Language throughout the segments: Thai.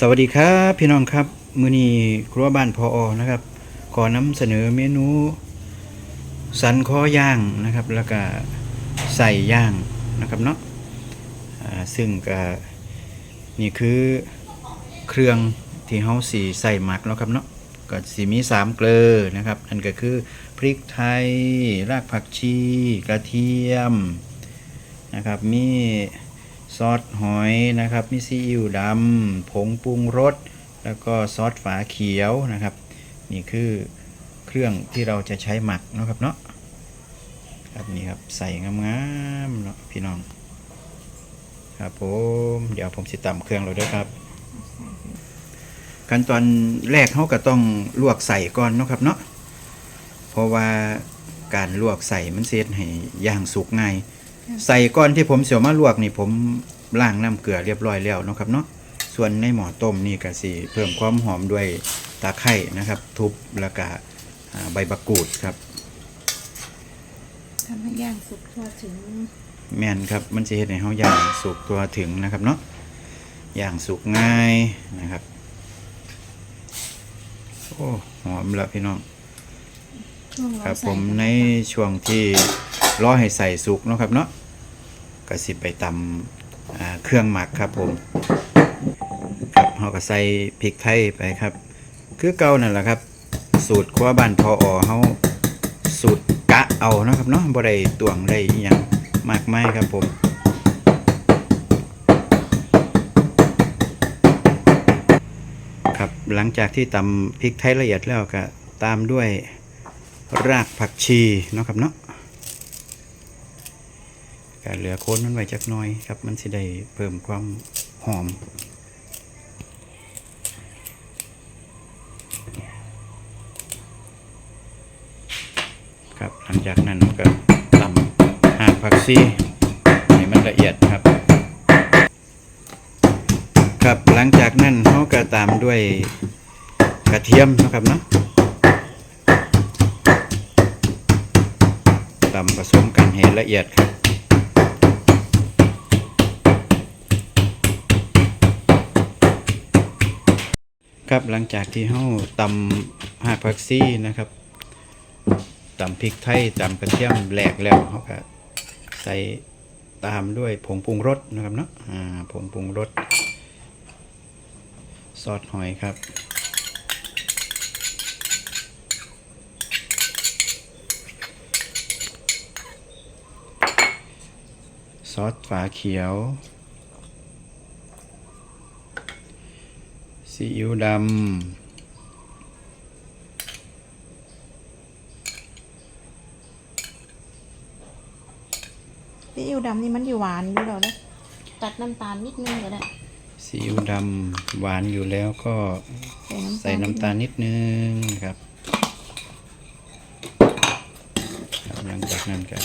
สวัสดีครับพี่น้องครับ มือนี้ครัวบ้านพออนะครับ ขอนำเสนอเมนู สันคอย่างนะครับ แล้วก็ใส่ย่างนะครับเนาะซึ่งก็นี่คือเครื่องที่เฮาสีใส่หมักเนาะครับเนาะก็สีมีสามเกลือนะครับนั่นก็คือพริกไทย รากผักชี กระเทียมนะครับมี ซอสหอยนะครับมีซีอิ๊วดำผงปรุงรสแล้วก็ซอสฝาเขียวนะครับ นี่คือเครื่องที่เราจะใช้หมักนะครับเนาะครับนี่ครับใส่งามๆเนาะพี่น้องครับผมเดี๋ยวผมสิตำเครื่องเราด้วยครับ ขั้นตอนแรกเขาก็ต้องลวกใส่ก่อนนะครับเนาะเพราะว่าการลวกใส่มันเซตให้ย่างสุกง่าย ใส่ก่อนที่ผมเสียวมาลวกนี่ผมล้างน้ำเกลือเรียบร้อยแล้วเนาะครับเนาะส่วนในหม้อต้มนี่ก็สิเพิ่มความหอมด้วยตะไคร่นะครับ ทุบแล้วก็อ่าใบบักกูดครับทำให้ย่างสุกทั่วถึง แม่นครับมันจะเห็นให้เฮาย่างสุกตัวถึงนะครับเนาะย่างสุกง่ายนะครับโอ้หอมแล้วพี่น้องช่วงคเรารับใส่ผมในช่วงที่ รอให้ใส่สุกเนาะครับเนาะก็สิไปตำเครื่องหมักครับผมครับเฮาก็ใส่พริกไทยไปครับ คือเก่านั่นแหละครับ สูตรครัวบ้านพออเฮาสูตรกะเอานะครับเนาะบ่ได้ตวงได้อิหยังมากมายครับผมครับหลังจากที่ตำพริกไทยละเอียดแล้วก็ตามด้วยรากผักชีเนาะครับเนาะ ก็เหลือโคนมันไว้จักหน่อยครับ มันสิได้เพิ่มความหอม ครับหลังจากนั้นก็ตำหากผักชีให้มันละเอียดครับ ครับหลังจากนั้นเขาก็ตามด้วยกระเทียมนะครับเนาะตำผสมกันให้ละเอียดครับ ครับหลังจากที่เขาตำหาผักซี่นะครับตำพริกไทยตำกระเทียมแหลกแล้วเขาก็ใส่ตามด้วยผงปรุงรสนะครับเนาะอ่าผงปรุงรสซอสหอยครับ ซอสฝาเขียว ซีอิ๊วดซีอิ๊วดำนี่มันอยู่หวานอยู่แล้วนะตัดน้ำตาลนิดนึงก็ได้ำซีอิ๊วดำหวานอยู่แล้วก็ใส่น้ำตาลใส่น้ำตาลนิดนึงนะครับครับหลังจากนั้นก็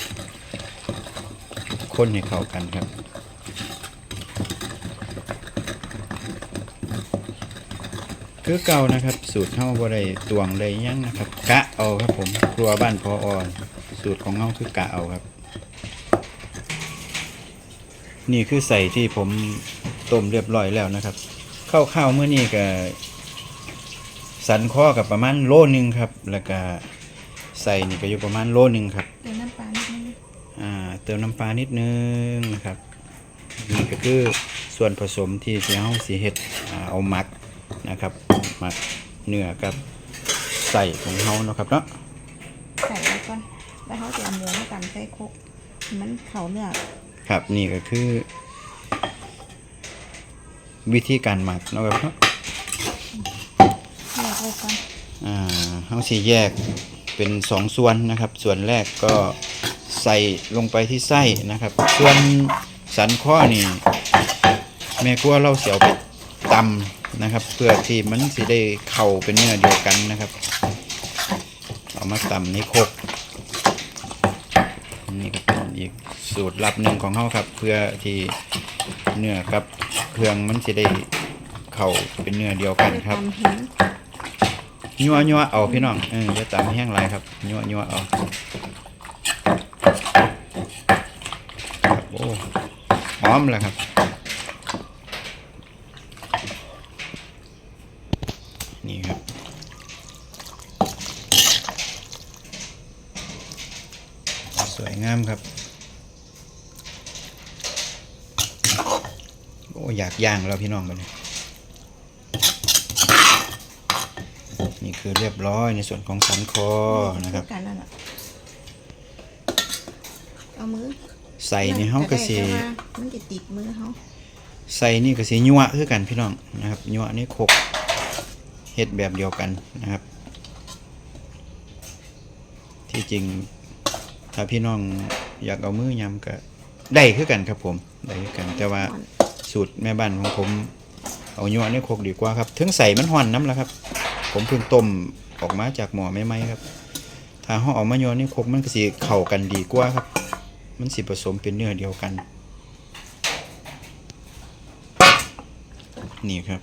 คนให้เข้ากันครับ คือเก่านะครับ สูตรเฮาบ่ได้ตวงได้หยังนะครับ กะเอาครับผมครัวบ้านพออ่อนสูตรของเฮาคือกะเอาครับ นี่คือใส่ที่ผมต้มเรียบร้อยแล้วนะครับข้าวๆเมื่อนี้ก็สันข้อกับประมาณโลนึงครับ แล้วก็ใส่นี่ก็อยู่ประมาณโลนึงครับเติมน้ำปลานิดนึงอ่าเติมน้ำปลานิดนึงนะครับนี่ก็คือส่วนผสมที่ที่เฮาสิเฮ็ดอ่าเอาหมักนะครับห มักเนื้อกับใส่ของเฮาเนาะครับเนาะใส่ไว้ก่อนแล้วเขาจะเอาหมูมาตำใส่ครกให้มันเข่าเนื้อครับนี่ก็คือ วิธีการหมักเนาะครับเนาะเนื้อครกก่อนอ่าเฮาสิแยกเป็นสองส่วนนะครับ ส่วนแรกก็ใส่ลงไปที่ไส้นะครับ ส่วนสันข้อนี่แม่ครัวเราเสียวไปตำ นะครับ เพื่อที่มันสิได้เข้าเป็นเนื้อเดียวกันนะครับ เอามาตำในครกนี่ก็เป็นอีกสูตรลับหนึ่งของเขาครับ เพื่อที่เนื้อกับเครื่องมันจะได้เข้าเป็นเนื้อเดียวกันครับยัวยัวเอาพี่น้องเออจะตำแห้งไรครับยัวยัวเอาครับโอ้หอมแล้วครับ นี่ครับ สวยงามครับ โอ้อ ยากย่างแล้วพี่น้องกันยนี่คือเรียบร้อยในส่วนของสันคอนะครับกันนั่นน่ะเอามือใส่นี่เฮาก็สิแต่ว่ามันจะติดมือเฮาใส่นี่ก็สิยั่วคือกันพี่น้องนะครับยั่วนี่โคกเฮ็ดแบบเดียวกันนะครับ ที่จริงถ้าพี่น้องอยากเอามือยำก็ได้คือกันครับผมได้คือกันแต่ว่า สูตรแม่บ้านของผมเอายั่วนี่โคกดีกว่าครับถึงใส่มันห่อนน้ำแล้วครับ ผมเพิ่งต้มออกมาจากหม้อใหม่ๆครับ ถ้าเฮาเอามายั่วนี่โคกมันก็สิเข้ากันดีกว่าครับ มันสิผสมเป็นเนื้อเดียวกัน นี่ครับ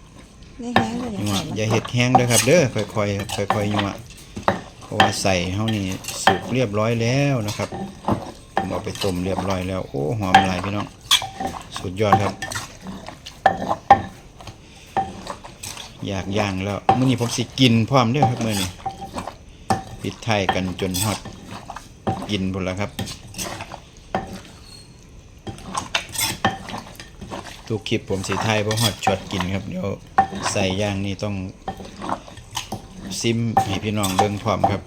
ในแห้งเลยอย่ายั่วใส่มันอย่าเห็ดแห้งเด้อครับ เด้อค่อยๆครับค่อยๆยั่วเพราะว่าใส่เฮานี่สุกเรียบร้อยแล้วนะครับผมเอาไปต้มเรียบร้อยแล้วโอ้หอมหลายพี่น้องสุดยอดครับ อยากย่างแล้วมื้อนี้ผมสิกินพร้อมเด้อครับมื้อนี้ปิดไทยกันจนฮอดกินพุ่นแล้วครับทุกคลิปผมสิไทยบ่ฮอดช็อตกินครับเดี๋ยวใส่ย่างนี่ต้องซิมให้พี่น้องเบิ่งพร้อมครับ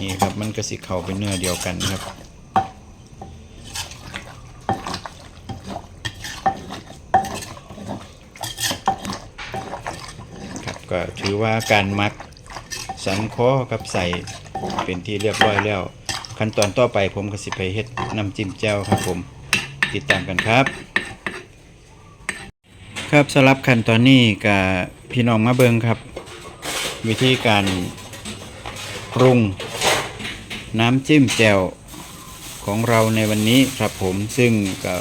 นี่ครับมันก็สิเข้าเป็นเนื้อเดียวกันครับ ครับ ก็ถือว่าการมักสันคอกับใส่เป็นที่เรียบร้อยแล้ว ขั้นตอนต่อไปผมก็สิไปเฮ็ดน้ำจิ้มแจ่วครับผมติดตามกันครับ ครับสำหรับขั้นตอนนี้กับพี่น้องมาเบิงครับ วิธีการปรุงน้ำจิ้มแจ่วของเราในวันนี้ครับผมซึ่งก็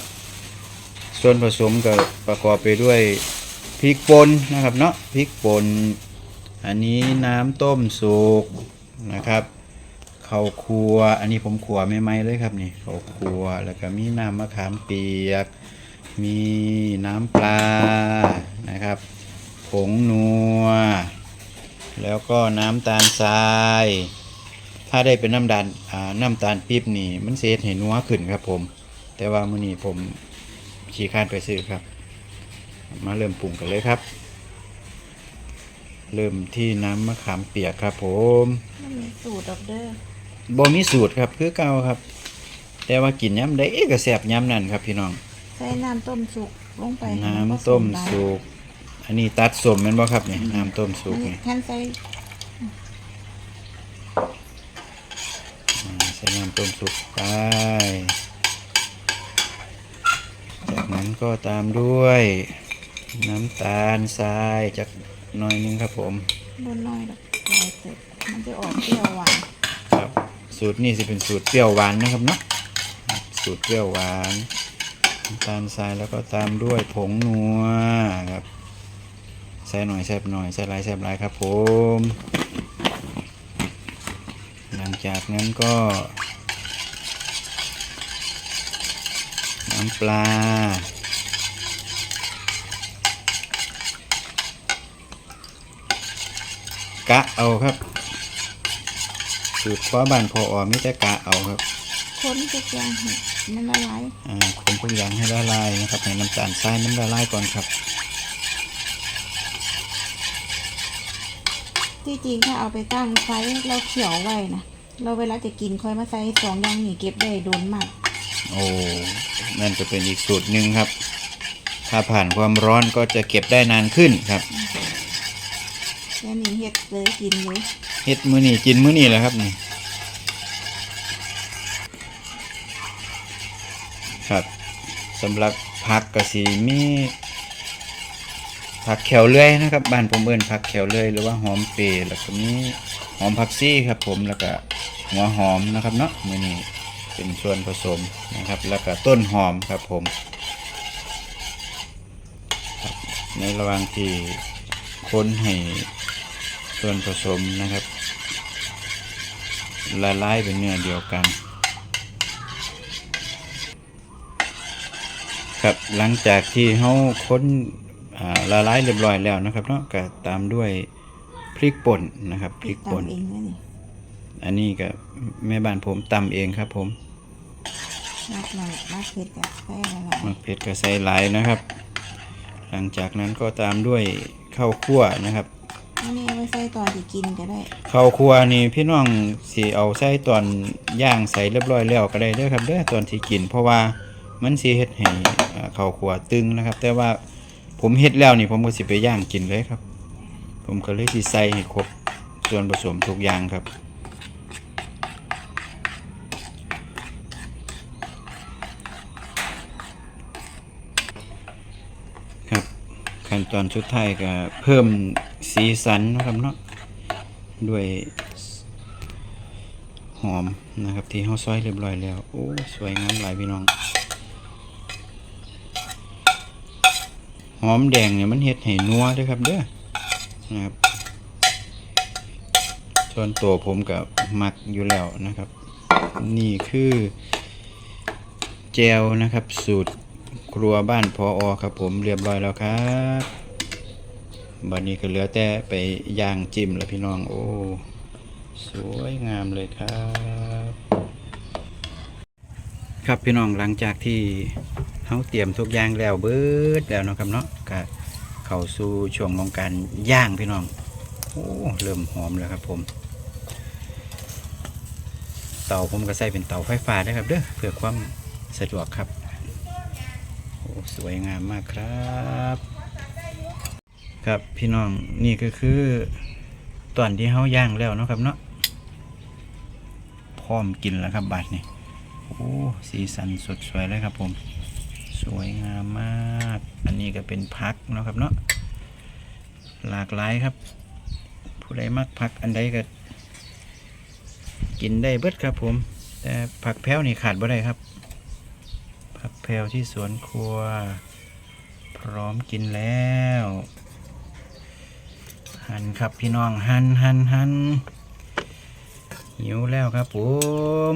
ส่วนผสมก็ประกอบไปด้วย พริกป่นนะครับเนาะพริกป่นอันนี้น้ำต้มสุกนะครับข้าวครัวอันนี้ผมขัวไม่ไหมเลยครับนี่ข้าวครัวแล้วก็มีน้ำมะขามเปียก มีน้ำปลานะครับผงนัว แล้วก็น้ำตาลทราย ถ้าได้เป็นน้ำตาลน้ำตาลปี๊บนี่ มันเสียเห็นนัวขึ้นครับผม แต่ว่ามื้อนี้ผมขี่ข้านไปซื้อครับ มาเริ่มปรุงกันเลยครับ เริ่มที่น้ำมะขามเปียกครับ ผมมันมีสูตรดอกเด้อบ่มีสูตรครับคือเก่าครับ แต่ว่ากินย้ำได้ก็แซ่บย้ำนั่นครับ พี่น้อง ใส่น้ำต้มสุกลงไปน้ำต้มสุกอันนี้ตัดสมแม่นบ่ครับนี่น้ำต้มสุกอันนี้นี่ท่านใส่อ่าใส่น้ำต้มสุกไป จากนั้นก็ตามด้วย น้ำตาลทรายจากหน้อยนึงครับผมบนน้อยดอกลายเสร็จมันจะออกเปรี้ยวหวานครับ สูตรนี้จะเป็นสูตรเปรี้ยวหวานนะครับเนาะสูตรเปรี้ยวหวานน้ำตาลทรายแล้วก็ตามด้วยผงนัวครับใส่หน่อยแซ่บหน่อยใส่หลายแซ่บหลายครับผม หลังจากนั้นก็น้ำปลา กะเอาครับสูตรคว้าบานพออมิแต่กะเอาครับคนทุกอย่างให้มันละลายอ่าคนทุกอย่างให้ละลายนะครับให้น้ำตาลทรายมันละลายก่อนครับที่จริงถ้าเอาไปตั้งไฟเราเขียวไว้นะเราเวลาจะกินค่อยมาใส่สองอย่างนี่เก็บได้โดนมากโอ้นั่นจะเป็นอีกสูตรหนึ่งครับ ถ้าผ่านความร้อนก็จะเก็บได้นานขึ้นครับ แล้วนี่เฮ็ดเลยกินเลยเฮ็ดมื้อนี้กินมื้อนี้แหละครับนี่ครับสำหรับผักกะสีมีผักแขวเลื่อยนะครับบ้านผมเอิ้นผักแขวเลื่อยหรือว่าหอมเปรย์แล้วก็มีหอมผักซี่ครับ ผมแล้วก็หัวหอมนะครับเนาะมื้อนี้เป็นส่วนผสมนะครับ แล้วก็ต้นหอมครับผมครับในระหว่างที่คนให้ ส่วนผสมนะครับ ละลายเป็นเนื้อเดียวกัน ครับหลังจากที่เขาค้นอ่าละลายเรียบร้อยแล้วนะครับเนาะก็ตามด้วยพริกป่นนะครับพริกป่นตำเองนะนี่อันนี้ก็แม่บ้านผมตำเองครับผมมากหน่อยมากเผ็ดกับใส่ละลายมะเผ็ดก็ใส่หลายนะครับ หลังจากนั้นก็ตามด้วยข้าวคั่วนะครับ อันนี้เอาไว้ใส่ตอนที่กินก็ได้ข้าวคั่วนี่พี่น้องสิเอาใส่ตอนย่างใส่เรียบร้อยแล้วก็ได้เด้อครับเด้อตอนที่กิน เพราะว่ามันสิเฮ็ดให้อ่าข้าวคั่วตึงนะครับ แต่ว่าผมเฮ็ดแล้วนี่ผมก็สิไปย่างกินเลยครับ ผมก็เลยสิใส่ให้ครบส่วนผสมทุกอย่างครับ ขั้นตอนสุดท้ายก็เพิ่มสีสันนะครับเนาะด้วยหอมนะครับที่เขาซอยเรียบร้อยแล้ว โอ้สวยงามหลายพี่น้อง หอมแดงเนี่ยมันเฮ็ดให้นัวด้วยครับเด้อนะครับส่วนตัวผมกับมักอยู่แล้วนะครับ นี่คือ แจวนะครับสูตร ครัวบ้านพออครับผมเรียบร้อยแล้วครับบัดนี้ก็เหลือแต่ไปย่างจิ้มแล้วพี่น้องโอ้สวยงามเลยครับ ครับพี่น้องหลังจากที่เฮาเตรียมทุกอย่างแล้วเบิดแล้วนะครับเนาะก็เข้าสู่ช่วงของการย่างพี่น้องโอ้เริ่มหอมแล้วครับผม เตาผมก็ใส่เป็นเตาไฟฟ้าได้ครับเด้อเพื่อความสะดวกครับ สวยงามมากครับ ครับพี่น้องนี่ก็คือตอนที่เฮาย่างแล้วเนาะครับเนาะพร้อมกินแล้วครับบัดนี้โอ้สีสันสดสวยเลยครับผม สวยงามมาก อันนี้ก็เป็นพักเนาะครับเนาะหลากหลายครับ ผู้ใดมักพักอันใดก็ กินได้เบิดครับผม แต่ผักแพ้วนี่ขาดบ่ได้ครับ แพลวที่สวนครัว พร้อมกินแล้ว หั่นครับพี่น้องหั่นหั่นหั่นหิวแล้วครับผม